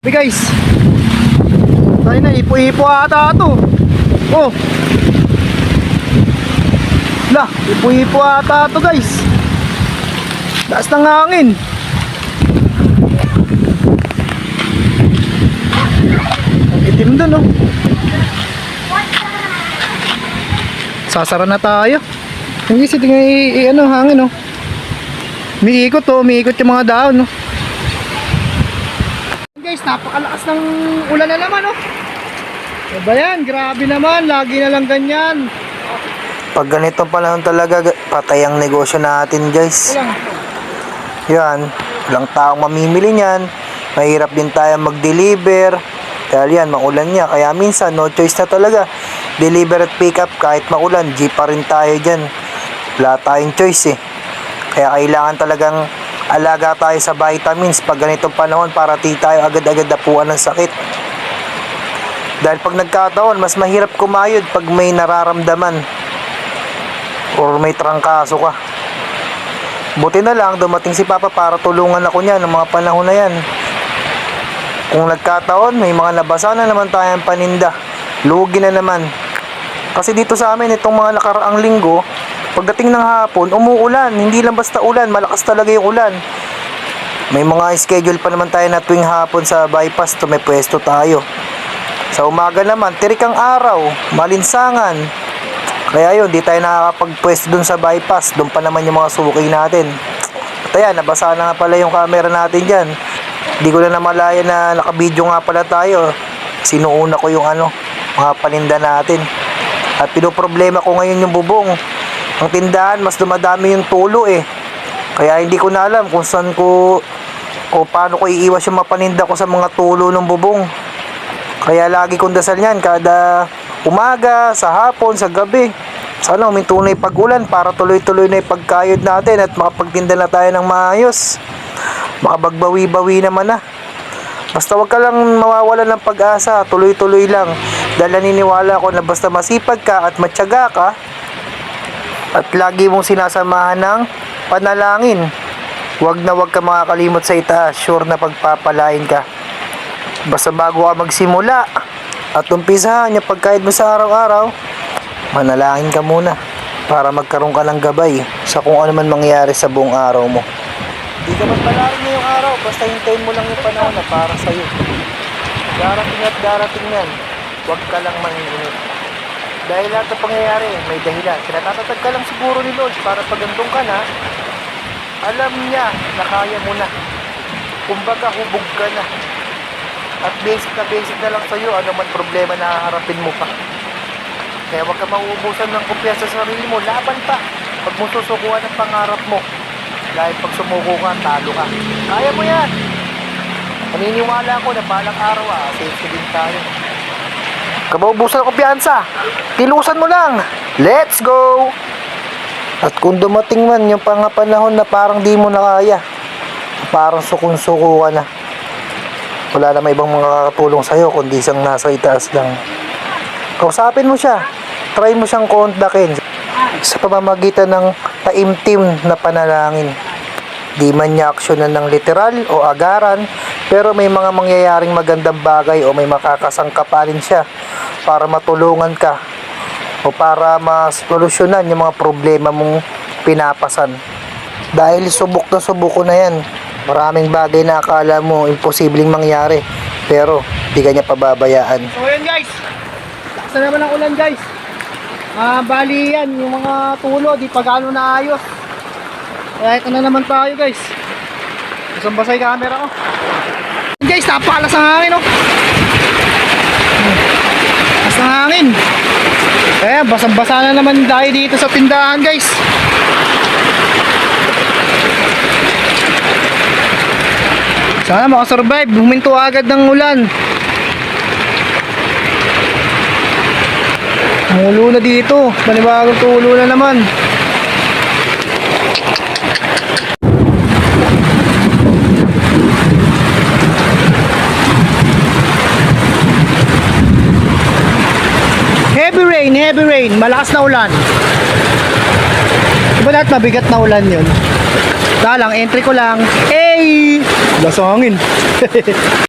Hey guys. Tayo na, ipo-ipo ata ito. Oh. La, ipo-ipo ata ito guys. Taas ng hangin. Ang itim dun oh. Sasara na tayo. Hindi kasi tingnan i- i- ano hangin oh. Umiikot oh, umiikot yung mga dahon oh. Guys, napakalakas ng ulan na naman oh. Ano ba yan? Grabe naman, lagi na lang ganyan. Pag ganitong panahon talaga, ga- patay ang negosyo natin guys. Walang. Yan, walang taong mamimili niyan. Mahirap din tayo mag-deliver. Dahil yan, maulan niya. Kaya minsan, no choice na talaga. Deliver at pick up, kahit maulan, jeep pa rin tayo dyan. Wala tayong choice eh. Kaya kailangan talagang alaga tayo sa vitamins pag ganitong panahon para di tayo agad-agad napuan ng sakit. Dahil pag nagkataon, mas mahirap kumayod pag may nararamdaman or may trangkaso ka. Buti na lang dumating si Papa para tulungan ako niya ng mga panahon na yan. Kung nagkataon, may mga nabasa na naman tayong paninda. Lugi na naman. Kasi dito sa amin, itong mga nakaraang linggo, pagdating ng hapon, umuulan. Hindi lang basta ulan, malakas talaga yung ulan. May mga schedule pa naman tayo na tuwing hapon sa bypass to may pwesto tayo. Sa umaga naman, tirik ang araw, malinsangan. Kaya yun, di tayo nakakapagpwesto dun sa bypass. Doon pa naman yung mga suki natin. At ayan, nabasa na nga pala yung camera natin dyan. Di ko na namalaya na nakabidyo nga pala tayo. Sinuuna ko yung ano, mga paninda natin. At pinoproblema ko ngayon yung bubong. Ang tindahan, mas dumadami yung tulo eh. Kaya hindi ko na alam kung saan ko o paano ko iiwas yung mapaninda ko sa mga tulo ng bubong. Kaya lagi kong dasal yan kada umaga, sa hapon, sa gabi. Sana uminto na yung pag-ulan para tuloy-tuloy na yung pagkayod natin at makapagtinda na tayo ng maayos. Makabagbawi-bawi naman na. Basta wag ka lang mawawala ng pag-asa, tuloy-tuloy lang. Dahil naniniwala ako na basta masipag ka at matyaga ka, at lagi mong sinasamahan ng panalangin, wag na wag ka makakalimot sa itaas, sure na pagpapalain ka. Basta bago ka magsimula at umpisahan yung pagkain mo sa araw-araw, manalangin ka muna para magkaroon ka ng gabay sa kung ano man mangyayari sa buong araw mo. Hindi ka magpalarin ngayong araw, basta hintayin mo lang yung panahon na para sa'yo. Darating at darating yan, huwag ka lang manginginig. Dahil lahat ng pangyayari, may dahilan. Kinatatatag ka lang siguro ni Lord para pag ka na, alam niya na kaya mo na. Kumbaga, hubog ka na. At basic na basic na lang sa'yo, ano man problema na haharapin mo pa. Kaya huwag ka mauubusan ng kumpiyansa sa sarili mo. Laban pa. Pag mo susukuhan ang pangarap mo. Dahil pag sumuko ka, talo ka. Kaya mo yan. Naniniwala ako na balang araw ah, safe din tayo. Kabaubusan ng kumpiyansa. Tilusan mo lang. Let's go! At kung dumating man yung pangapanahon na parang di mo na kaya, parang sukong-suko ka na. Wala na may ibang mga kakatulong sa'yo kundi isang nasa itaas lang. Kausapin mo siya. Try mo siyang kontakin sa pamamagitan ng taimtim na panalangin. Di man niya aksyonan ng literal o agaran, pero may mga mangyayaring magandang bagay o may makakasangkapanin siya para matulungan ka o para masolusyonan yung mga problema mong pinapasan. Dahil subok na subok ko na yan. Maraming bagay na akala mo imposibleng mangyari. Pero di ka pababayaan. So yun guys. Lakas na naman ang ulan guys. Ah, bali yan, yung mga tulo, di pa gaano naayos. Kaya ito na naman tayo guys. Isang basay camera ko. Guys, napakalas ng hangin oh. Lakas ng hangin. Kaya basang-basa na naman tayo dito sa tindahan guys. Sana makasurvive, huminto agad ng ulan. Mulo na dito, panibagong tulo na naman. Heavy rain, malakas na ulan. Diba lahat mabigat na ulan yun? Dalang, entry ko lang. Hey! Lasangin.